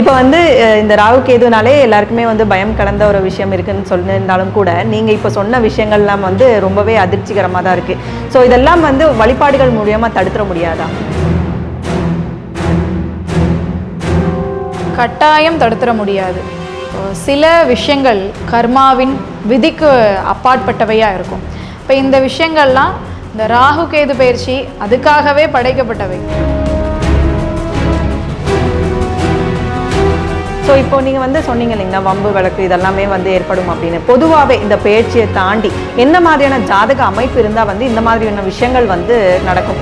இப்போ வந்து இந்த ராகு கேதுனாலே எல்லாருக்குமே வந்து பயம் கலந்த ஒரு விஷயம் இருக்குன்னு சொல்லியிருந்தாலும் கூட நீங்கள் இப்போ சொன்ன விஷயங்கள்லாம் வந்து ரொம்பவே அதிர்ச்சிகரமாக தான் இருக்குது ஸோ இதெல்லாம் வந்து வழிபாடுகள் மூலியமாக தடுத்துட முடியாதா? கட்டாயம் தடுத்துட முடியாது. சில விஷயங்கள் கர்மாவின் விதிக்கு அப்பாற்பட்டவையாக இருக்கும். இப்போ இந்த விஷயங்கள்லாம் இந்த ராகு கேது பயிற்சி அதுக்காகவே படைக்கப்பட்டவை. ஸோ இப்போ நீங்கள் வந்து சொன்னீங்க இல்லைங்களா வம்பு வழக்கு இதெல்லாமே வந்து ஏற்படும் அப்படின்னு. பொதுவாகவே இந்த பேச்சியை தாண்டி என்ன மாதிரியான ஜாதக அமைப்பு இருந்தால் வந்து இந்த மாதிரியான விஷயங்கள் வந்து நடக்கும்?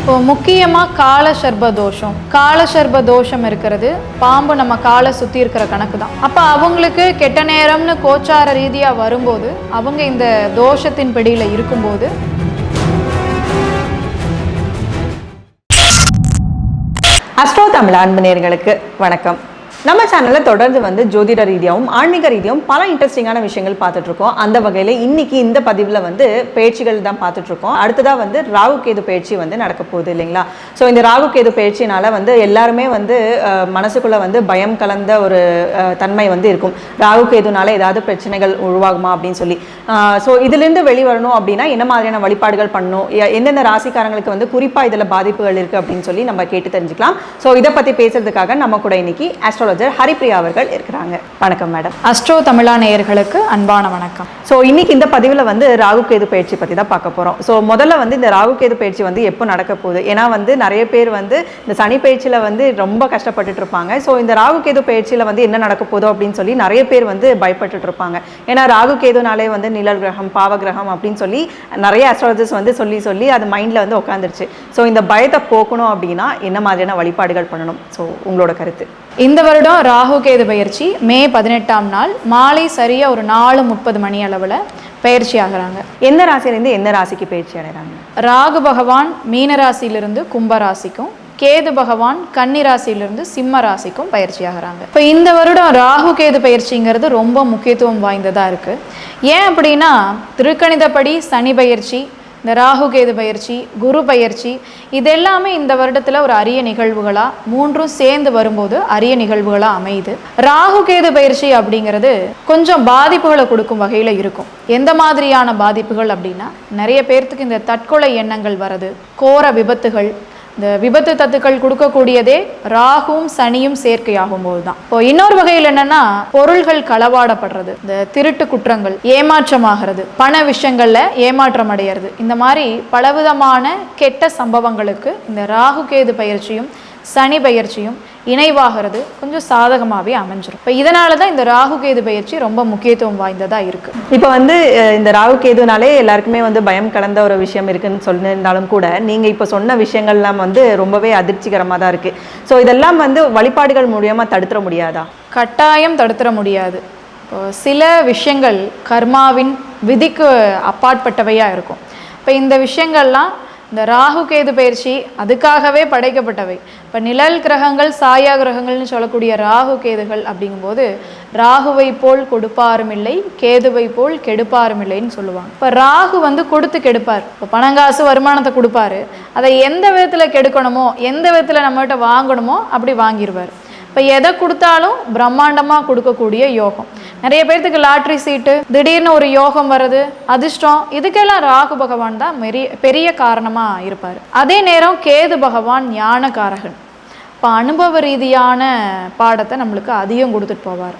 இப்போ முக்கியமாக கால சர்ப தோஷம் கால சர்ப தோஷம் இருக்கிறது. பாம்பு நம்ம காலை சுற்றி இருக்கிற கணக்கு தான் அப்போ அவங்களுக்கு கெட்ட நேரம்னு கோச்சார ரீதியாக வரும்போது அவங்க இந்த தோஷத்தின் பிடியில் இருக்கும்போது அஸ்ட்ரோ தமிழ் அன்பு நேர்களுக்கு வணக்கம். நம்ம சேனலில் தொடர்ந்து வந்து ஜோதிட ரீதியாகவும் ஆன்மீக ரீதியாகவும் பல இன்ட்ரெஸ்டிங்கான விஷயங்கள் பார்த்துட்டு இருக்கோம் அந்த வகையில் இன்னைக்கு இந்த பதிவில் வந்து பயிற்சிகள் தான் பார்த்துட்ருக்கோம். அடுத்ததாக வந்து ராகு கேது பயிற்சி வந்து நடக்க போகுது இல்லைங்களா? ஸோ இந்த ராகு கேது பயிற்சினால வந்து எல்லாருமே வந்து மனசுக்குள்ளே வந்து பயம் கலந்த ஒரு தன்மை வந்து இருக்கும். ராகு கேதுனால ஏதாவது பிரச்சனைகள் உருவாகுமா அப்படின்னு சொல்லி. ஸோ இதுலேருந்து வெளிவரணும் அப்படின்னா என்ன மாதிரியான வழிபாடுகள் பண்ணணும்? எந்தெந்த ராசிக்காரங்களுக்கு வந்து குறிப்பாக இதில் பாதிப்புகள் இருக்குது அப்படின்னு சொல்லி நம்ம கேட்டு தெரிஞ்சுக்கலாம். ஸோ இதை பற்றி பேசுறதுக்காக நம்ம கூட இன்னைக்கு ஆஸ்ட்ராலஜர் ஹரிப்ரியா அவர்கள் இருக்கிறாங்க. வணக்கம் மேடம். அஸ்ட்ரோ தமிழா நேயர்களுக்கு அன்பான வணக்கம். ஸோ இன்னைக்கு இந்த பதிவில் வந்து ராகு கேது பயிற்சி பற்றி தான் பார்க்க போகிறோம் ஸோ முதல்ல வந்து இந்த ராகு கேது பயிற்சி வந்து எப்போ நடக்க போகுது? ஏன்னா வந்து நிறைய பேர் வந்து இந்த சனி பயிற்சியில் வந்து ரொம்ப கஷ்டப்பட்டுட்டு இருப்பாங்க. ஸோ இந்த ராகு கேது பயிற்சியில் வந்து என்ன நடக்க போதோ அப்படின்னு சொல்லி நிறைய பேர் வந்து பயப்பட்டுட்டு இருப்பாங்க. ஏன்னா ராகு கேதுனாலே வந்து நிழல் கிரகம் பாவ கிரகம் அப்படின்னு சொல்லி நிறைய அஸ்ட்ராலஜர்ஸ் வந்து சொல்லி சொல்லி அது மைண்டில் வந்து உட்காந்துருச்சு ஸோ இந்த பயத்தை போக்கணும் அப்படின்னா என்ன மாதிரியான வழிபாடுகள் பண்ணணும்? ஸோ உங்களோட கருத்து. இந்த வருடம் ராகு கேது பயிற்சி மே பதினெட்டாம் நாள் மாலை சரியாக ஒரு நாலு முப்பது மணி அளவில் பயிற்சி ஆகுறாங்க. எந்த ராசியிலேருந்து எந்த ராசிக்கு பயிற்சி அடைகிறாங்க? ராகு பகவான் மீன ராசியிலிருந்து கும்ப ராசிக்கும் கேது பகவான் கன்னி ராசியிலிருந்து சிம்ம ராசிக்கும் பயிற்சி ஆகுறாங்க. இப்போ இந்த வருடம் ராகு கேது பயிற்சிங்கிறது ரொம்ப முக்கியத்துவம் வாய்ந்ததாக இருக்குது ஏன் அப்படின்னா திருக்கணிதப்படி சனி பயிற்சி இந்த ராகு கேது பயிற்சி குரு பயிற்சி இதெல்லாமே இந்த வருடத்தில் ஒரு அரிய நிகழ்வுகளாக மூன்றும் சேர்ந்து வரும்போது அரிய நிகழ்வுகளாக அமையுது. ராகு கேது பயிற்சி அப்படிங்கிறது கொஞ்சம் பாதிப்புகளை கொடுக்கும் வகையில் இருக்கும். எந்த மாதிரியான பாதிப்புகள் அப்படின்னா நிறைய பேர்த்துக்கு இந்த தற்கொலை எண்ணங்கள் வர்றது கோர விபத்துகள் இந்த விபத்து தத்துக்கள் கொடுக்கக்கூடியதே ராகுவும் சனியும் சேர்க்கையாகும் போது தான் இப்போ இன்னொரு வகையில் என்னன்னா பொருள்கள் களவாடப்படுறது இந்த திருட்டு குற்றங்கள் ஏமாற்றமாகிறது பண விஷயங்கள்ல ஏமாற்றம் அடையிறது. இந்த மாதிரி பலவிதமான கெட்ட சம்பவங்களுக்கு இந்த ராகு கேது பயிற்சியும் சனி பயிற்சியும் இணைவாகிறது. கொஞ்சம் சாதகமாகவே அமைஞ்சிரும். இப்போ இதனால தான் இந்த ராகு கேது பயிற்சி ரொம்ப முக்கியத்துவம் வாய்ந்ததாக இருக்குது இப்போ வந்து இந்த ராகு கேதுனாலே எல்லாருக்குமே வந்து பயம் கலந்த ஒரு விஷயம் இருக்குன்னு சொல்லியிருந்தாலும் கூட நீங்கள் இப்போ சொன்ன விஷயங்கள்லாம் வந்து ரொம்பவே அதிர்ச்சிகரமாக தான் இருக்குது ஸோ இதெல்லாம் வந்து வழிபாடுகள் மூலியமாக தடுத்துட முடியாதா? கட்டாயம் தடுத்துட முடியாது. இப்போ சில விஷயங்கள் கர்மாவின் விதிக்கு அப்பாற்பட்டவையாக இருக்கும். இப்போ இந்த விஷயங்கள்லாம் இந்த ராகு கேது பயிற்சி அதுக்காகவே படைக்கப்பட்டவை. இப்போ நிழல் கிரகங்கள் சாயா கிரகங்கள்னு சொல்லக்கூடிய ராகு கேதுகள் அப்படிங்கும்போது ராகுவை போல் கொடுப்பாரும் இல்லை கேதுவை போல் கெடுப்பாரும் இல்லைன்னு சொல்லுவாங்க. இப்போ ராகு வந்து கொடுத்து கெடுப்பார். இப்போ பணங்காசு வருமானத்தை கொடுப்பாரு. அதை எந்த விதத்தில் கெடுக்கணுமோ எந்த விதத்தில் நம்மகிட்ட வாங்கணுமோ அப்படி வாங்கிடுவார் இப்போ எதை கொடுத்தாலும் பிரம்மாண்டமாக கொடுக்கக்கூடிய யோகம். நிறைய பேர்த்துக்கு லாட்ரி சீட்டு திடீர்னு ஒரு யோகம் வருது அதிர்ஷ்டம் இதுக்கெல்லாம் ராகு பகவான் தான் பெரிய பெரிய காரணமாக இருப்பார். அதே நேரம் கேது பகவான் ஞானகாரகன் இப்போ அனுபவ ரீதியான பாடத்தை நம்மளுக்கு அதிகம் கொடுத்துட்டு போவார்.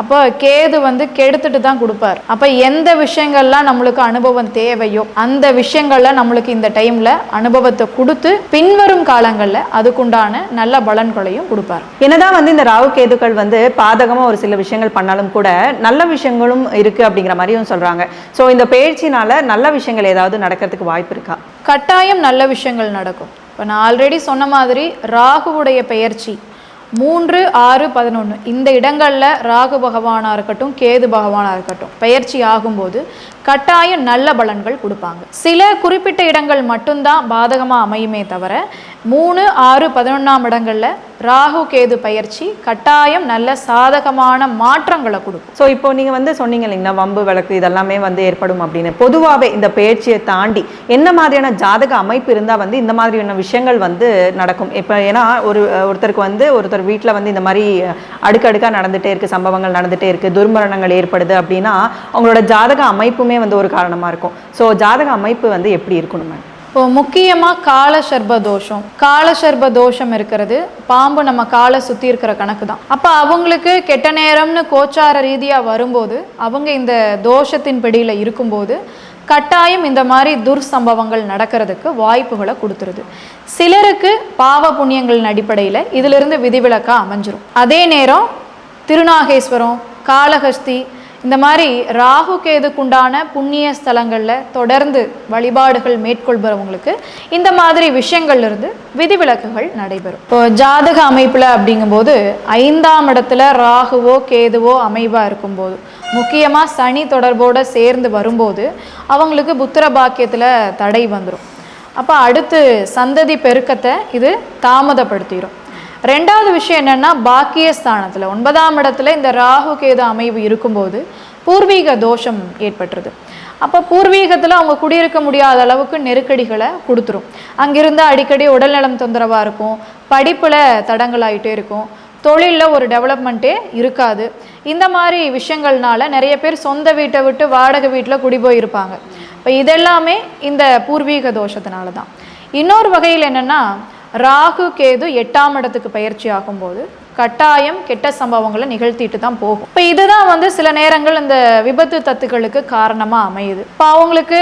அப்போ கேது வந்து கெடுத்துட்டு தான் கொடுப்பார். அப்போ எந்த விஷயங்கள்லாம் நம்மளுக்கு அனுபவம் தேவையோ அந்த விஷயங்கள்ல நம்மளுக்கு இந்த டைமில் அனுபவத்தை கொடுத்து பின்வரும் காலங்களில் அதுக்குண்டான நல்ல பலன்களையும் கொடுப்பார். என்னதான் வந்து இந்த ராகு கேதுக்கள் வந்து பாதகமாக ஒரு சில விஷயங்கள் பண்ணாலும் கூட நல்ல விஷயங்களும் இருக்குது அப்படிங்கிற மாதிரியும் சொல்கிறாங்க ஸோ இந்த பயிற்சினால நல்ல விஷயங்கள் ஏதாவது நடக்கிறதுக்கு வாய்ப்பு இருக்கா? கட்டாயம் நல்ல விஷயங்கள் நடக்கும். இப்போ நான் ஆல்ரெடி சொன்ன மாதிரி ராகுவுடைய பெயர்ச்சி மூன்று ஆறு பதினொன்று இந்த இடங்களில் ராகு பகவானாக இருக்கட்டும் கேது பகவானாக இருக்கட்டும். பெயர்ச்சி ஆகும்போது கட்டாயம் நல்ல பலன்கள் கொடுப்பாங்க. சில குறிப்பிட்ட இடங்கள் மட்டும்தான் பாதகமாக அமையுமே தவிர மூணு ஆறு பதினொன்றாம் இடங்களில் ராகு கேது பயிற்சி கட்டாயம் நல்ல சாதகமான மாற்றங்களை கொடுக்கும். ஸோ இப்போ நீங்கள் வந்து சொன்னீங்க இல்லைங்களா வம்பு வழக்கு இதெல்லாமே வந்து ஏற்படும் அப்படின்னு. பொதுவாகவே இந்த பயிற்சியை தாண்டி என்ன மாதிரியான ஜாதக அமைப்பு இருந்தால் வந்து இந்த மாதிரியான விஷயங்கள் வந்து நடக்கும். இப்போ ஏன்னா ஒரு ஒருத்தருக்கு வந்து ஒருத்தர் வீட்டில் வந்து இந்த மாதிரி அடுக்கடுக்காக நடந்துகிட்டே இருக்குது சம்பவங்கள் நடந்துகிட்டே இருக்குது துர்மரணங்கள் ஏற்படுது அப்படின்னா அவங்களோட ஜாதக அமைப்புமே வந்து ஒரு காரணமாக இருக்கும். ஸோ ஜாதக அமைப்பு வந்து எப்படி இருக்கணும் மேம் இப்போ முக்கியமாக காலசர்ப தோஷம். காலசர்ப தோஷம் இருக்கிறது பாம்பு நம்ம காலை சுற்றி இருக்கிற கணக்கு தான் அப்போ அவங்களுக்கு கெட்ட நேரம்னு கோச்சார ரீதியாக வரும்போது அவங்க இந்த தோஷத்தின் பிடியில் இருக்கும்போது கட்டாயம் இந்த மாதிரி துர்சம்பவங்கள் நடக்கிறதுக்கு வாய்ப்புகளை கொடுத்துருது. சிலருக்கு பாவ புண்ணியங்களின் அடிப்படையில் இதிலிருந்து விதிவிலக்காக அமைஞ்சிரும். அதே நேரம் திருநாகேஸ்வரம் காளஹஸ்தி இந்த மாதிரி ராகு கேதுக்குண்டான புண்ணிய ஸ்தலங்களில் தொடர்ந்து வழிபாடுகள் மேற்கொள்பவங்களுக்கு இந்த மாதிரி விஷயங்கள்ல இருந்து விதிவிலக்குகள் நடைபெறும். இப்போ ஜாதக அமைப்பில் அப்படிங்கும்போது ஐந்தாம் இடத்துல ராகுவோ கேதுவோ அமைவாக இருக்கும்போது முக்கியமாக சனி தொடர்போடு சேர்ந்து வரும்போது அவங்களுக்கு புத்திர பாக்கியத்தில் தடை வந்துடும் அப்போ அடுத்து சந்ததி பெருக்கத்தை இது தாமதப்படுத்திடும் ரெண்டாவது விஷயம் என்னென்னா பாக்கிய ஸ்தானத்தில் ஒன்பதாம் இடத்துல இந்த ராகு கேது அமைவு இருக்கும்போது பூர்வீக தோஷம் ஏற்பட்டுருது. அப்போ பூர்வீகத்தில் அவங்க குடியிருக்க முடியாத அளவுக்கு நெருக்கடிகளை கொடுத்துரும். அங்கிருந்து அடிக்கடி உடல்நலம் தொந்தரவாக இருக்கும் படிப்பில் தடங்கலாயிட்டே இருக்கும் தொழிலில் ஒரு டெவலப்மெண்ட்டே இருக்காது. இந்த மாதிரி விஷயங்கள்னால நிறைய பேர் சொந்த வீட்டை விட்டு வாடகை வீட்டில் குடி போயிருப்பாங்க. இப்போ இதெல்லாமே இந்த பூர்வீக தோஷத்தினால தான் இன்னொரு வகையில் என்னென்னா ராகு கேது எட்டாம் இடத்துக்கு பயிற்சி ஆகும்போது கட்டாயம் கெட்ட சம்பவங்களை நிகழ்த்திட்டு தான் போகும். இப்போ இதுதான் வந்து சில நேரங்கள் இந்த விபத்து தத்துக்களுக்கு காரணமாக அமையுது. இப்போ அவங்களுக்கு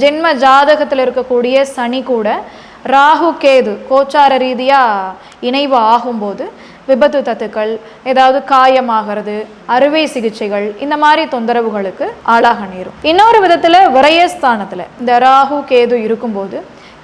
ஜென்ம ஜாதகத்தில் இருக்கக்கூடிய சனி கூட ராகு கேது கோச்சார ரீதியாக இணைவு ஆகும்போது விபத்து தத்துக்கள் ஏதாவது காயமாகிறது அறுவை சிகிச்சைகள் இந்த மாதிரி தொந்தரவுகளுக்கு ஆளாக நேரும். இன்னொரு விதத்தில் விரயஸ்தானத்தில் இந்த ராகு கேது இருக்கும்போது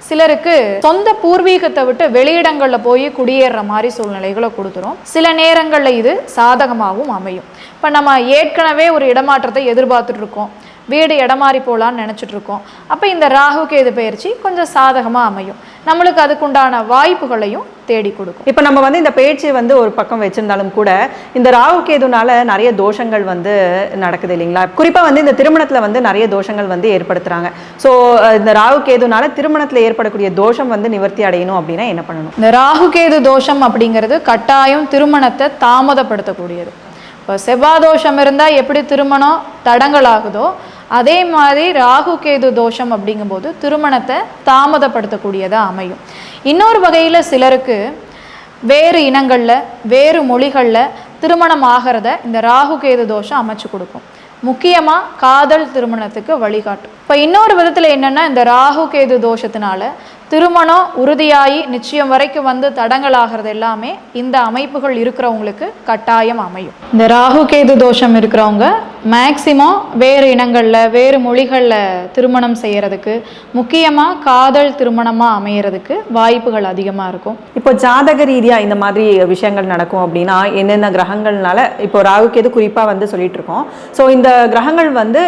சிலருக்கு சொந்த பூர்வீகத்தை விட்டு வெளியிடங்களில் போய் குடியேறுற மாதிரி சூழ்நிலைகளை கொடுத்துரும். சில நேரங்களில் இது சாதகமாகவும் அமையும். இப்போ நம்ம ஏற்கனவே ஒரு இடமாற்றத்தை எதிர்பார்த்துட்டு இருக்கோம். வீடு இடமாறி போகலான்னு நினச்சிட்டு இருக்கோம் அப்போ இந்த ராகு கேது பயிற்சி கொஞ்சம் சாதகமாக அமையும். நம்மளுக்கு அதுக்குண்டான வாய்ப்புகளையும் தேடி கொடுக்கும். இப்போ நம்ம வந்து இந்த பேச்சு வந்து ஒரு பக்கம் வச்சிருந்தாலும் கூட இந்த ராகு கேதுனால நிறைய தோஷங்கள் வந்து நடக்குது இல்லைங்களா? குறிப்பாக வந்து இந்த திருமணத்தில் வந்து நிறைய தோஷங்கள் வந்து ஏற்படுத்துறாங்க. ஸோ இந்த ராகு கேதுனால திருமணத்தில் ஏற்படக்கூடிய தோஷம் வந்து நிவர்த்தி அடையணும் அப்படின்னா என்ன பண்ணணும்? இந்த ராகு கேது தோஷம் அப்படிங்கிறது கட்டாயம் திருமணத்தை தாமதப்படுத்தக்கூடியது. இப்போ செவ்வாய் தோஷம் இருந்தால் எப்படி திருமணம் தடங்கலாகுதோ அதே மாதிரி ராகு கேது தோஷம் அப்படிங்கும்போது திருமணத்தை தாமதப்படுத்தக்கூடியதாக அமையும். இன்னொரு வகையில் சிலருக்கு வேறு இனங்களில் வேறு மொழிகளில் திருமணம் ஆகிறத இந்த ராகு கேது தோஷம் அமைச்சு கொடுக்கும். முக்கியமாக காதல் திருமணத்துக்கு வழிகாட்டும். இப்போ இன்னொரு விதத்தில் என்னென்னா இந்த ராகு கேது தோஷத்தினால திருமணம் உறுதியாகி நிச்சயம் வரைக்கும் வந்து தடங்கலாகிறது எல்லாமே இந்த அமைப்புகள் இருக்கிறவங்களுக்கு கட்டாயம் அமையும். இந்த ராகு கேது தோஷம் இருக்கிறவங்க மேக்சிமம் வேறு இனங்களில் வேறு மொழிகளில் திருமணம் செய்கிறதுக்கு முக்கியமாக காதல் திருமணமாக அமையிறதுக்கு வாய்ப்புகள் அதிகமாக இருக்கும். இப்போ ஜாதக ரீதியாக இந்த மாதிரி விஷயங்கள் நடக்கும் அப்படின்னா என்னென்ன கிரகங்கள்னால இப்போ ராகு கேது குறிப்பாக வந்து சொல்லிட்டு இருக்கோம். ஸோ இந்த கிரகங்கள் வந்து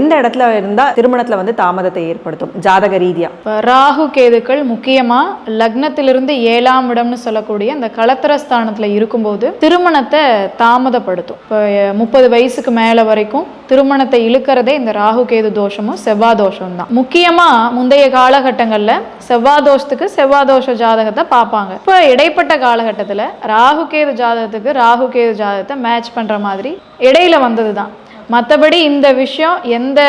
எந்த இடத்துல இருந்தால் திருமணம் திருமணத்தில் வந்து தாமதத்தை ஏற்படுத்தும் ஜாதக ரீதியாக இப்போ ராகு கேதுக்கள் முக்கியமாக லக்னத்திலிருந்து ஏழாம் இடம்னு சொல்லக்கூடிய அந்த களத்திரஸ்தானத்தில் இருக்கும்போது திருமணத்தை தாமதப்படுத்தும். இப்போ முப்பது வயசுக்கு மேலே வரைக்கும் திருமணத்தை இழுக்கிறதே இந்த ராகு கேது தோஷமும் செவ்வாய் தோஷம் தான். முக்கியமாக முந்தைய காலகட்டங்களில் செவ்வாய் தோஷத்துக்கு செவ்வாய் தோஷ ஜாதகத்தை பார்ப்பாங்க. இப்போ இடைப்பட்ட காலகட்டத்தில் ராகு கேது ஜாதகத்துக்கு ராகு கேது ஜாதகத்தை மேட்ச் பண்ணுற மாதிரி இடையில வந்தது தான் மற்றபடி இந்த விஷயம் எந்த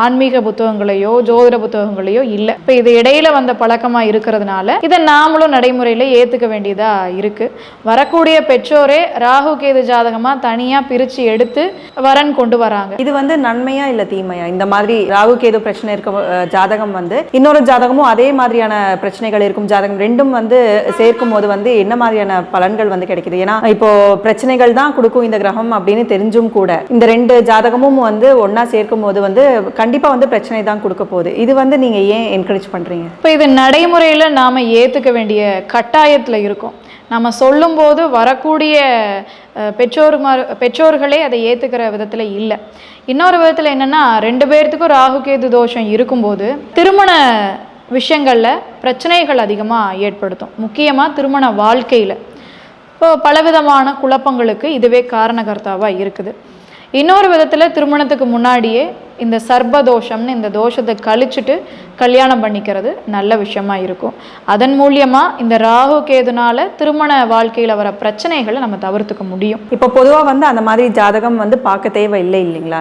ஆன்மீக புத்தகங்களையோ ஜோதிட புத்தகங்களையோ இல்லை. இப்போ இது இடையில வந்த பழக்கமாக இருக்கிறதுனால இதை நாமளும் நடைமுறையில் ஏற்றுக்க வேண்டியதாக இருக்குது வரக்கூடிய பெற்றோரே ராகு கேது ஜாதகமாக தனியாக பிரித்து எடுத்து வரன் கொண்டு வராங்க. இது வந்து நன்மையா இல்ல தீமையா? இந்த மாதிரி ராகு கேது பிரச்சனை இருக்க ஜாதகம் வந்து இன்னொரு ஜாதகமும் அதே மாதிரியான பிரச்சனைகள் இருக்கும் ஜாதகம் ரெண்டும் வந்து சேர்க்கும் போது வந்து என்ன மாதிரியான பலன்கள் வந்து கிடைக்குது? ஏன்னா இப்போ பிரச்சனைகள் தான் கொடுக்கும் இந்த கிரகம் அப்படின்னு தெரிஞ்சும் கூட. இந்த ரெண்டு ஜாதகமும் வந்து ஒன்றா சேர்க்கும் போது வந்து கண்டிப்பாக வந்து பிரச்சனை தான் கொடுக்க போகுது. இது வந்து நீங்கள் ஏன் என்கரேஜ் பண்ணுறீங்க இப்போ இது நடைமுறையில் நாம் ஏற்றுக்க வேண்டிய கட்டாயத்தில் இருக்கோம். நம்ம சொல்லும்போது வரக்கூடிய அஹ், பெற்றோர்களே அதை ஏற்றுக்கிற விதத்தில் இல்லை. இன்னொரு விதத்தில் என்னென்னா ரெண்டு பேர்த்துக்கும் ராகு கேது தோஷம் இருக்கும்போது திருமண விஷயங்களில் பிரச்சனைகள் அதிகமாக ஏற்படுத்தும். முக்கியமாக திருமண வாழ்க்கையில். இப்போ பலவிதமான குழப்பங்களுக்கு இதுவே காரணகர்த்தாவாக இருக்குது. இன்னொரு விதத்தில் திருமணத்துக்கு முன்னாடியே இந்த சர்ப தோஷம்னு இந்த தோஷத்தை கழிச்சிட்டு கல்யாணம் பண்ணிக்கிறது நல்ல விஷயமா இருக்கும். அதன் மூலியமாக இந்த ராகு கேதுனால திருமண வாழ்க்கையில் வர பிரச்சனைகளை நம்ம தவிர்த்துக்க முடியும். இப்போ பொதுவாக வந்து அந்த மாதிரி ஜாதகம் வந்து பார்க்க தேவையில்லை இல்லைங்களா?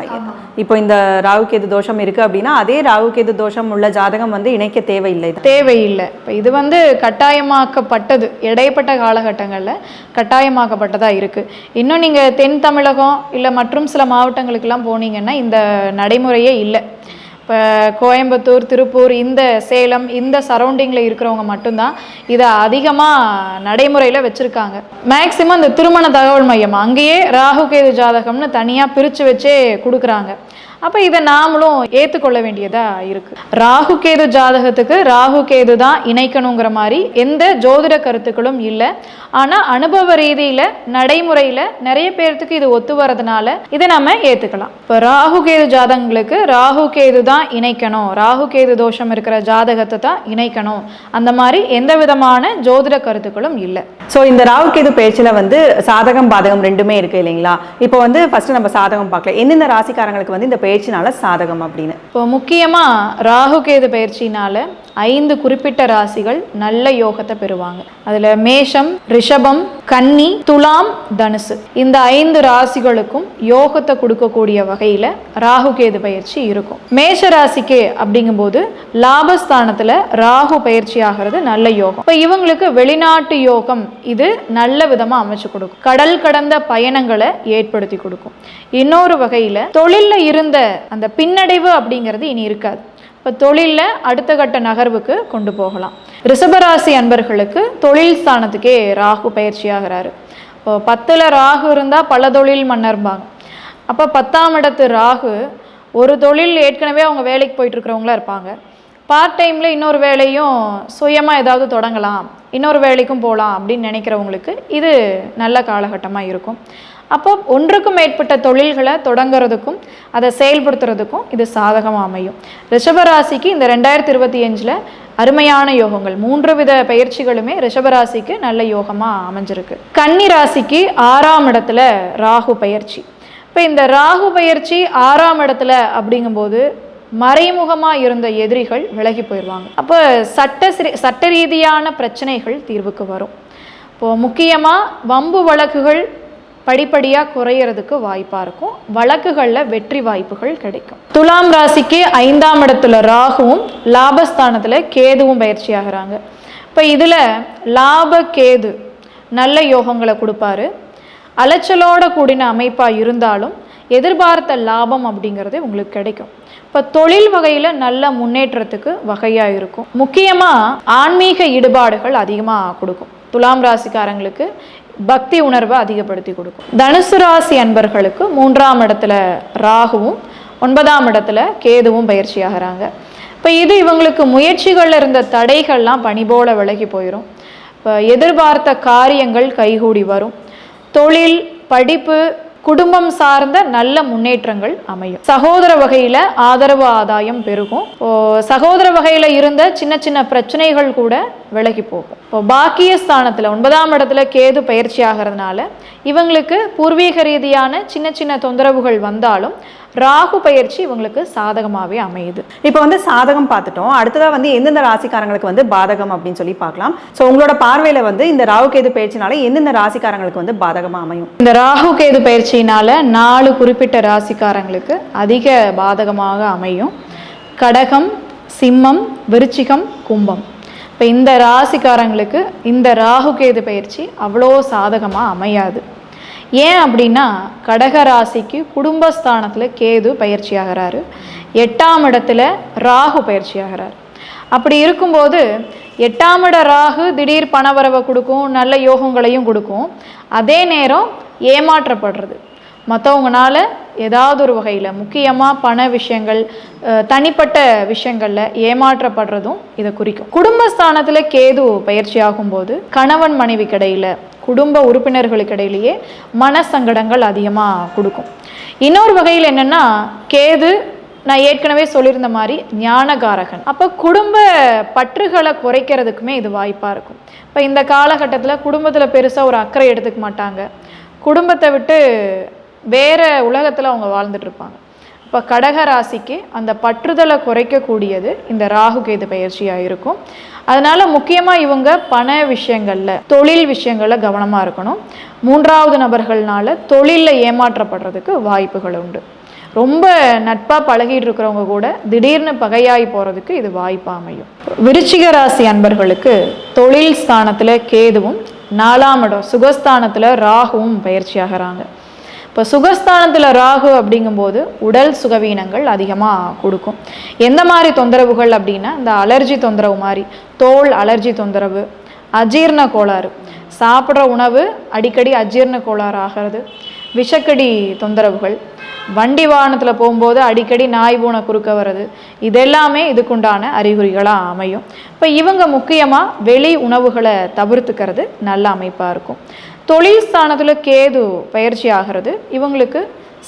இப்போ இந்த ராகு கேது தோஷம் இருக்கு அப்படின்னா அதே ராகு கேது தோஷம் உள்ள ஜாதகம் வந்து இணைக்க தேவையில்லை. தேவையில்லை. இப்போ இது வந்து கட்டாயமாக்கப்பட்டது. இடைப்பட்ட காலகட்டங்களில் கட்டாயமாக்கப்பட்டதாக இருக்குது இன்னும் நீங்கள் தென் தமிழகம் இல்லை மற்றும் சில மாவட்டங்களுக்கெல்லாம் போனீங்கன்னா இந்த நடைமுறையே இல்லை. இப்போ கோயம்புத்தூர் திருப்பூர் இந்த சேலம் இந்த சரௌண்டிங்கில் இருக்கிறவங்க மட்டும்தான் இதை அதிகமாக நடைமுறையில் வச்சுருக்காங்க. மேக்சிமம் இந்த திருமண தகவல் மையம் அங்கேயே ராகு கேது ஜாதகம்னு தனியாக பிரித்து வச்சே கொடுக்குறாங்க. அப்போ இதை நாமளும் ஏற்றுக்கொள்ள வேண்டியதாக இருக்குது. ராகு கேது ஜாதகத்துக்கு ராகு கேது தான் இணைக்கணுங்கிற மாதிரி எந்த ஜோதிட கருத்துக்களும் இல்லை. ஆனால் அனுபவ ரீதியில் நடைமுறையில் நிறைய பேர்த்துக்கு இது ஒத்து வரதுனால இதை நம்ம ஏற்றுக்கலாம். இப்போ ராகு கேது ஜாதகங்களுக்கு ராகு கேது தான் இணைக்கணும். ராகு கேது தோஷம் இருக்கிற ஜாதகத்தை தான் இணைக்கணும். அந்த மாதிரி எந்த விதமான ஜோதிட கருத்துக்களும் இல்லை. ஸோ இந்த ராகு கேது பேச்சில் வந்து சாதகம் பாதகம் ரெண்டுமே இருக்கு இல்லைங்களா? இப்போ வந்து ஃபர்ஸ்ட் நம்ம சாதகம் பார்க்கலாம் எந்தெந்த ராசிக்காரங்களுக்கு வந்து இந்த பேச்சினால சாதகம் அப்படின்னு? இப்போ முக்கியமாக ராகு கேது பயிற்சினால ஐந்து குறிப்பிட்ட ராசிகள் நல்ல யோகத்தை பெறுவாங்க. அதில் மேஷம் ரிஷபம் கன்னி துலாம் தனுசு. இந்த ஐந்து ராசிகளுக்கும் யோகத்தை கொடுக்கக்கூடிய வகையில் ராகு கேது பயிற்சி இருக்கும். மேஷ ராசிக்கு அப்படிங்கும்போது லாபஸ்தானத்தில் ராகு பயிற்சி ஆகிறது நல்ல யோகம். இப்போ இவங்களுக்கு வெளிநாட்டு யோகம் இது நல்ல விதமாக அமைச்சு கொடுக்கும். கடல் கடந்த பயணங்களை ஏற்படுத்தி கொடுக்கும். இன்னொரு வகையில் தொழிலில் இருந்த அந்த பின்னடைவு அப்படிங்கிறது இனி இருக்காது. இப்போ தொழிலில் அடுத்த கட்ட நகர்வுக்கு கொண்டு போகலாம். ரிஷபராசி அன்பர்களுக்கு தொழில் ஸ்தானத்துக்கே ராகு பயிற்சி ஆகிறாரு இப்போ பத்தில் ராகு இருந்தால் பல தொழில் மன்னர்பாங்க அப்போ பத்தாம் இடத்து ராகு ஒரு தொழில் ஏற்கனவே அவங்க வேலைக்கு போயிட்டு இருக்கிறவங்களா இருப்பாங்க. பார்ட் டைமில் இன்னொரு வேலையும் சுயமாக ஏதாவது தொடங்கலாம். இன்னொரு வேலைக்கும் போகலாம் அப்படின்னு நினைக்கிறவங்களுக்கு இது நல்ல காலகட்டமாக இருக்கும். அப்போ ஒன்றுக்கும் மேற்பட்ட தொழில்களை தொடங்குறதுக்கும் அதை செயல்படுத்துறதுக்கும் இது சாதகமாக அமையும். ரிஷபராசிக்கு இந்த ரெண்டாயிரத்தி இருபத்தி அஞ்சில் அருமையான யோகங்கள். மூன்று வித பயிற்சிகளுமே ரிஷபராசிக்கு நல்ல யோகமாக அமைஞ்சிருக்கு. கன்னி ராசிக்கு ஆறாம் இடத்துல ராகு பயிற்சி. இப்போ இந்த ராகு பயிற்சி ஆறாம் இடத்துல அப்படிங்கும்போது மறைமுகமாக இருந்த எதிரிகள் விலகி போயிடுவாங்க. அப்போ சட்ட சட்ட ரீதியான பிரச்சனைகள் தீர்வுக்கு வரும். இப்போது முக்கியமாக வம்பு வழக்குகள் படிப்படியாக குறையிறதுக்கு வாய்ப்பாக இருக்கும். வழக்குகளில் வெற்றி வாய்ப்புகள் கிடைக்கும். துலாம் ராசிக்கு ஐந்தாம் இடத்துல ராகுவும் லாபஸ்தானத்தில் கேதுவும் பயிற்சி ஆகுறாங்க. இப்போ இதில் லாப கேது நல்ல யோகங்களை கொடுப்பாரு. அலைச்சலோட கூடின அமைப்பாக இருந்தாலும் எதிர்பார்த்த லாபம் அப்படிங்கிறது உங்களுக்கு கிடைக்கும். இப்போ தொழில் வகையில் நல்ல முன்னேற்றத்துக்கு வகையாக இருக்கும். முக்கியமாக ஆன்மீக ஈடுபாடுகள் அதிகமாக கொடுக்கும். துலாம் ராசிக்காரங்களுக்கு பக்தி உணர்வை அதிகப்படுத்தி கொடுக்கும். தனுசு ராசி அன்பர்களுக்கு மூன்றாம் இடத்துல ராகுவும் ஒன்பதாம் இடத்துல கேதுவும் பயிற்சி ஆகிறாங்க இப்போ இது இவங்களுக்கு முயற்சிகளில் இருந்த தடைகள்லாம் பனி போல விலகி போயிடும் இப்போ எதிர்பார்த்த காரியங்கள் கைகூடி வரும். தொழில் படிப்பு குடும்பம் சார்ந்த நல்ல முன்னேற்றங்கள் அமையும். சகோதர வகையில் ஆதரவு ஆதாயம் பெருகும். இப்போ சகோதர வகையில் இருந்த சின்ன சின்ன பிரச்சனைகள் கூட விலகி போகும். இப்போ பாக்கிய ஸ்தானத்தில் ஒன்பதாம் இடத்துல கேது பயிற்சி ஆகிறதுனால இவங்களுக்கு பூர்வீக ரீதியான சின்ன சின்ன தொந்தரவுகள் வந்தாலும் ராகு பயிற்சி இவங்களுக்கு சாதகமாகவே அமையுது. இப்போ வந்து சாதகம் பார்த்துட்டோம். அடுத்ததாக வந்து எந்தெந்த ராசிக்காரங்களுக்கு வந்து பாதகம் அப்படின்னு சொல்லி பார்க்கலாம். ஸோ உங்களோட பார்வையில் வந்து இந்த ராகு கேது பயிற்சினால எந்தெந்த ராசிக்காரங்களுக்கு வந்து பாதகமாக அமையும்? இந்த ராகு கேது பயிற்சியினால நாலு குறிப்பிட்ட ராசிக்காரங்களுக்கு அதிக பாதகமாக அமையும். கடகம் சிம்மம் விருச்சிகம் கும்பம். இப்போ இந்த ராசிக்காரங்களுக்கு இந்த ராகு கேது பயிற்சி அவ்வளோ சாதகமாக அமையாது. ஏன் அப்படின்னா கடக ராசிக்கு குடும்பஸ்தானத்தில் கேது பயிற்சி ஆகிறாரு எட்டாம் இடத்துல ராகு பயிற்சி ஆகிறார் அப்படி இருக்கும்போது எட்டாம் இட ராகு திடீர் பணவரவை கொடுக்கும் நல்ல யோகங்களையும் கொடுக்கும். அதே நேரம் ஏமாற்றப்படுறது. மற்றவங்கனால ஏதாவது ஒரு வகையில் முக்கியமாக பண விஷயங்கள் தனிப்பட்ட விஷயங்களில் ஏமாற்றப்படுறதும் இதை குறிக்கும். குடும்பஸ்தானத்தில் கேது பயிற்சி ஆகும்போது கணவன் மனைவி இடையில குடும்ப உறுப்பினர்களுக்கு இடையிலேயே மனசங்கடங்கள் அதிகமாக கொடுக்கும். இன்னொரு வகையில் என்னென்னா கேது நான் ஏற்கனவே சொல்லியிருந்த மாதிரி ஞானகாரகன். அப்போ குடும்ப பற்றுகளை குறைக்கிறதுக்குமே இது வாய்ப்பாக இருக்கும். இப்போ இந்த காலகட்டத்தில் குடும்பத்தில் பெருசாக ஒரு அக்கறை எடுத்துக்க மாட்டாங்க. குடும்பத்தை விட்டு வேறு உலகத்தில் அவங்க வாழ்ந்துட்டு இருப்பாங்க இப்போ கடக ராசிக்கு அந்த பற்றுதலை குறைக்கக்கூடியது இந்த ராகு கேது பயிற்சியாக இருக்கும். அதனால் முக்கியமாக இவங்க பண விஷயங்களில் தொழில் விஷயங்களில் கவனமாக இருக்கணும். மூன்றாவது நபர்கள்னால தொழிலில் ஏமாற்றப்படுறதுக்கு வாய்ப்புகள் உண்டு. ரொம்ப நட்பாக பழகிட்டு இருக்கிறவங்க கூட திடீர்னு பகையாகி போகிறதுக்கு இது வாய்ப்பாக அமையும். விருச்சிக ராசி அன்பர்களுக்கு தொழில் ஸ்தானத்தில் கேதுவும் நாலாம் இடம் சுகஸ்தானத்தில் ராகுவும் பயிற்சியாகிறாங்க இப்போ சுகஸ்தானத்தில் ராகு அப்படிங்கும்போது உடல் சுகவீனங்கள் அதிகமாக கொடுக்கும். எந்த மாதிரி தொந்தரவுகள் அப்படின்னா இந்த அலர்ஜி தொந்தரவு மாதிரி தோல் அலர்ஜி தொந்தரவு அஜீரண கோளாறு. சாப்பிட்ற உணவு அடிக்கடி அஜீரண கோளாறு ஆகிறது. விஷக்கடி தொந்தரவுகள். வண்டி வாகனத்தில் போகும்போது அடிக்கடி நாய் பூனை குறுக்க வர்றது. இதெல்லாமே இதுக்குண்டான அறிகுறிகளாக அமையும். இப்போ இவங்க முக்கியமாக வெளி உணவுகளை தவிர்த்துக்கிறது நல்ல அமைப்பாக இருக்கும். தொழில் ஸ்தானத்தில் கேது பயிற்சி ஆகிறது இவங்களுக்கு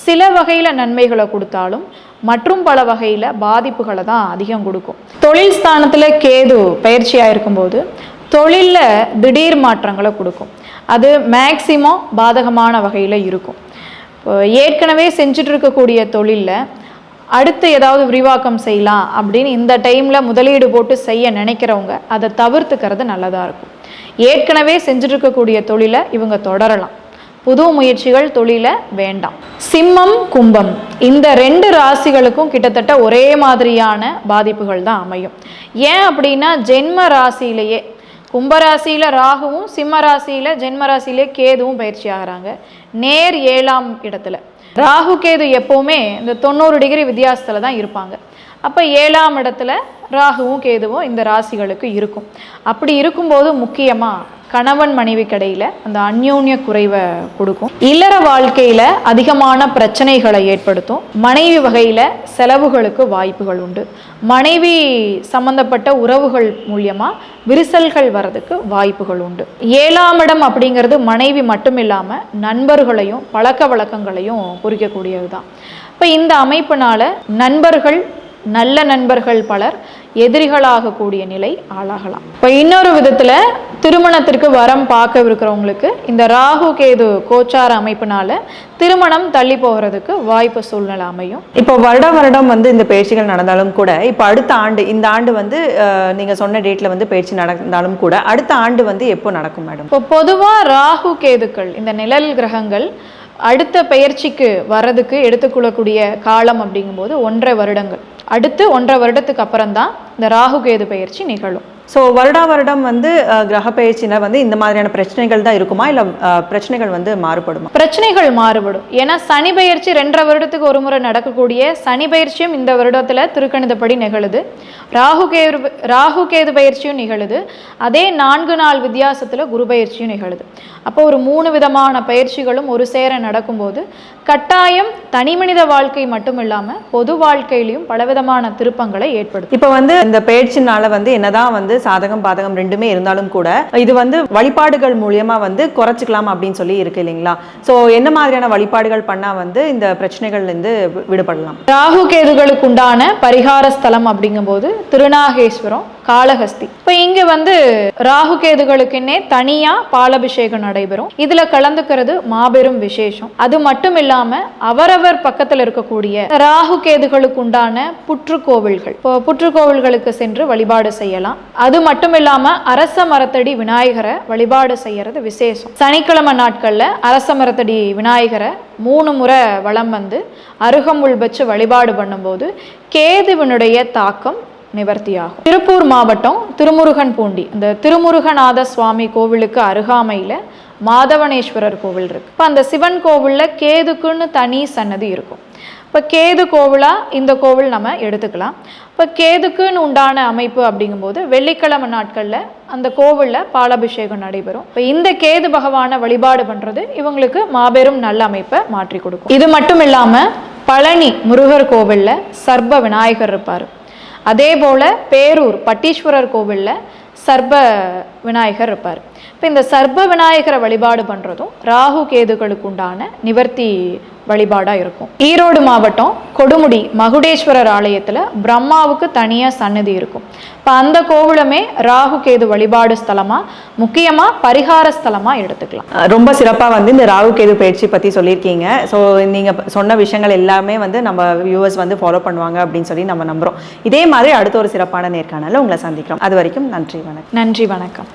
சில வகையில் நன்மைகளை கொடுத்தாலும் மற்றும் பல வகையில் பாதிப்புகளை தான் அதிகம் கொடுக்கும். தொழில் ஸ்தானத்தில் கேது பயிற்சியாக இருக்கும்போது தொழிலில் திடீர் மாற்றங்களை கொடுக்கும். அது மேக்சிமம் பாதகமான வகையில் இருக்கும். இப்போ ஏற்கனவே செஞ்சுட்டு இருக்கக்கூடிய தொழிலில் அடுத்து ஏதாவது விரிவாக்கம் செய்யலாம் அப்படின்னு இந்த டைமில் முதலீடு போட்டு செய்ய நினைக்கிறவங்க அதை தவிர்த்துக்கிறது நல்லதாக இருக்கும். ஏற்கனவே செஞ்சுட்டு இருக்கக்கூடிய தொழிலை இவங்க தொடரலாம். புது முயற்சிகள் தொழில வேண்டாம். சிம்மம் கும்பம் இந்த ரெண்டு ராசிகளுக்கும் கிட்டத்தட்ட ஒரே மாதிரியான பாதிப்புகள் தான் அமையும். ஏன் அப்படின்னா ஜென்ம ராசியிலேயே கும்பராசியில் ராகுவும் சிம்ம ராசியில் ஜென்ம ராசியிலே கேதுவும் பயிற்சி ஆகிறாங்க. நேர் ஏழாம் இடத்துல. ராகு கேது எப்போவுமே இந்த தொண்ணூறு டிகிரி வித்தியாசத்தில் தான் இருப்பாங்க. அப்போ ஏழாம் இடத்துல ராகுவும் கேதுவும் இந்த ராசிகளுக்கு இருக்கும். அப்படி இருக்கும்போது முக்கியமாக கணவன் மனைவி கடையில் அந்த அந்யோன்ய குறைவை கொடுக்கும். இல்லற வாழ்க்கையில் அதிகமான பிரச்சனைகளை ஏற்படுத்தும். மனைவி வகையில் செலவுகளுக்கு வாய்ப்புகள் உண்டு. மனைவி சம்பந்தப்பட்ட உறவுகள் மூலியமாக விரிசல்கள் வர்றதுக்கு வாய்ப்புகள் உண்டு. ஏழாம் இடம் அப்படிங்கிறது மனைவி மட்டும் இல்லாமல் நண்பர்களையும் பழக்க வழக்கங்களையும் குறிக்கக்கூடியது தான் இப்போ இந்த அமைப்பினால நண்பர்கள் நல்ல நண்பர்கள் பலர் எதிரிகளாகக்கூடிய நிலை ஆளாகலாம். இப்போ இன்னொரு விதத்தில் திருமணத்திற்கு வரம் பார்க்க இருக்கிறவங்களுக்கு இந்த ராகு கேது கோச்சார அமைப்பினால திருமணம் தள்ளி போகிறதுக்கு வாய்ப்பு சூழ்நிலை அமையும். இப்போ வருட வருடம் வந்து இந்த பயிற்சிகள் நடந்தாலும் கூட இப்போ அடுத்த ஆண்டு இந்த ஆண்டு வந்து அஹ், நீங்க சொன்ன டேட்ல வந்து பயிற்சி நடந்தாலும் கூட அடுத்த ஆண்டு வந்து எப்போ நடக்கும் மேடம்? இப்போ பொதுவாக ராகு கேதுக்கள் இந்த நிழல் கிரகங்கள் அடுத்த பயிற்சிக்கு வர்றதுக்கு எடுத்துக்கொள்ளக்கூடிய காலம் அப்படிங்கும்போது ஒன்றரை வருடங்கள். அடுத்து ஒன்றரை வருடத்துக்கு அப்புறம் தான் இந்த ராகு கேது பயிற்சி நிகழும். ஸோ வருடா வருடம் வந்து கிரக பயிற்சியில வந்து இந்த மாதிரியான பிரச்சனைகள் தான் இருக்குமா? இல்லை பிரச்சனைகள் வந்து மாறுபடுமா? பிரச்சனைகள் மாறுபடும். ஏன்னா சனி பயிற்சி ரெண்டரை வருடத்துக்கு ஒரு முறை நடக்கக்கூடிய சனி பயிற்சியும் இந்த வருடத்தில் திருக்கணிதப்படி நிகழுது. ராகு கேது ராகு கேது பயிற்சியும் நிகழுது. அதே நான்கு நாள் வித்தியாசத்தில் குரு பயிற்சியும் நிகழுது. அப்போ ஒரு மூணு விதமான பயிற்சிகளும் ஒரு சேர நடக்கும்போது கட்டாயம் தனிமனித வாழ்க்கை மட்டும் இல்லாமல் பொது வாழ்க்கையிலையும் பலவிதமான திருப்பங்களை ஏற்படுத்தும். இப்போ வந்து இந்த பயிற்சினால வந்து என்னதான் வந்து சாதகம் பாதகம் ரெண்டுமே இருந்தாலும் கூட இது வந்து வழிபாடுகள் மூலியமா வந்து குறைச்சிக்கலாம் அப்படின்னு சொல்லி இருக்கு இல்லைங்களா? ஸோ என்ன மாதிரியான வழிபாடுகள் பண்ணா வந்து இந்த பிரச்சனைகள்ல இருந்து விடுபடலாம்? ராகு கேதுகளுக்கு உண்டான பரிகார ஸ்தலம் அப்படிங்கும்போது திருநாகேஸ்வரம் காளஹஸ்தி. இப்போ இங்க வந்து ராகு கேதுகளுக்குன்னே தனியா பாலபிஷேகம் நடைபெறும். இதுல கலந்துக்கிறது மாபெரும் விசேஷம். அது மட்டும் இல்லாம அவரவர் பக்கத்துல இருக்கக்கூடிய ராகு கேதுகளுக்கு உண்டான புற்றுக்கோவில்கள். இப்போ புற்றுக்கோவில்களுக்கு சென்று வழிபாடு செய்யலாம். அது மட்டும் இல்லாம அரச மரத்தடி விநாயகரை வழிபாடு செய்யறது விசேஷம். சனிக்கிழமை நாட்கள்ல அரச மரத்தடி விநாயகரை மூணு முறை வளம் வந்து அருகமுள் வச்சு வழிபாடு பண்ணும்போது கேதுவினுடைய தாக்கம் நிவர்த்தியாகும். திருப்பூர் மாவட்டம் திருமுருகன் பூண்டி இந்த திருமுருகநாத சுவாமி கோவிலுக்கு அருகாமையில் மாதவனேஸ்வரர் கோவில் இருக்கு. இப்போ அந்த சிவன் கோவிலில் கேதுக்குன்னு தனி சன்னதி இருக்கும். இப்போ கேது கோவிலாக இந்த கோவில் நம்ம எடுத்துக்கலாம். இப்போ கேதுக்குன்னு உண்டான அமைப்பு அப்படிங்கும்போது வெள்ளிக்கிழமை நாட்களில் அந்த கோவிலில் பாலாபிஷேகம் நடைபெறும். இப்போ இந்த கேது பகவானை வழிபாடு பண்ணுறது இவங்களுக்கு மாபெரும் நல்ல அமைப்பை மாற்றி கொடுக்கும். இது மட்டும் இல்லாமல் பழனி முருகர் கோவிலில் சர்ப விநாயகர் இருப்பார். அதே போல் பேரூர் பட்டீஸ்வரர் கோவிலில் சர்ப விநாயகர் இருப்பார். இப்போ இந்த சர்ப விநாயகரை வழிபாடு பண்ணுறதும் ராகு கேதுகளுக்கு உண்டான நிவர்த்தி வழிபாடாக இருக்கும். ஈரோடு மாவட்டம் கொடுமுடி மகுடேஸ்வரர் ஆலயத்தில் பிரம்மாவுக்கு தனியாக சன்னதி இருக்கும். இப்போ அந்த கோவிலுமே ராகு கேது வழிபாடு ஸ்தலமாக முக்கியமாக பரிகார ஸ்தலமாக எடுத்துக்கலாம். ரொம்ப சிறப்பாக வந்து இந்த ராகு கேது பயிற்சி பற்றி சொல்லியிருக்கீங்க. ஸோ நீங்கள் சொன்ன விஷயங்கள் எல்லாமே வந்து நம்ம வியூவர்ஸ் வந்து ஃபாலோ பண்ணுவாங்க அப்படின்னு சொல்லி நம்ம நம்புகிறோம் இதே மாதிரி அடுத்த ஒரு சிறப்பான நேர்காணலில் உங்களை சந்திக்கிறோம். அது வரைக்கும் நன்றி வணக்கம். நன்றி வணக்கம்.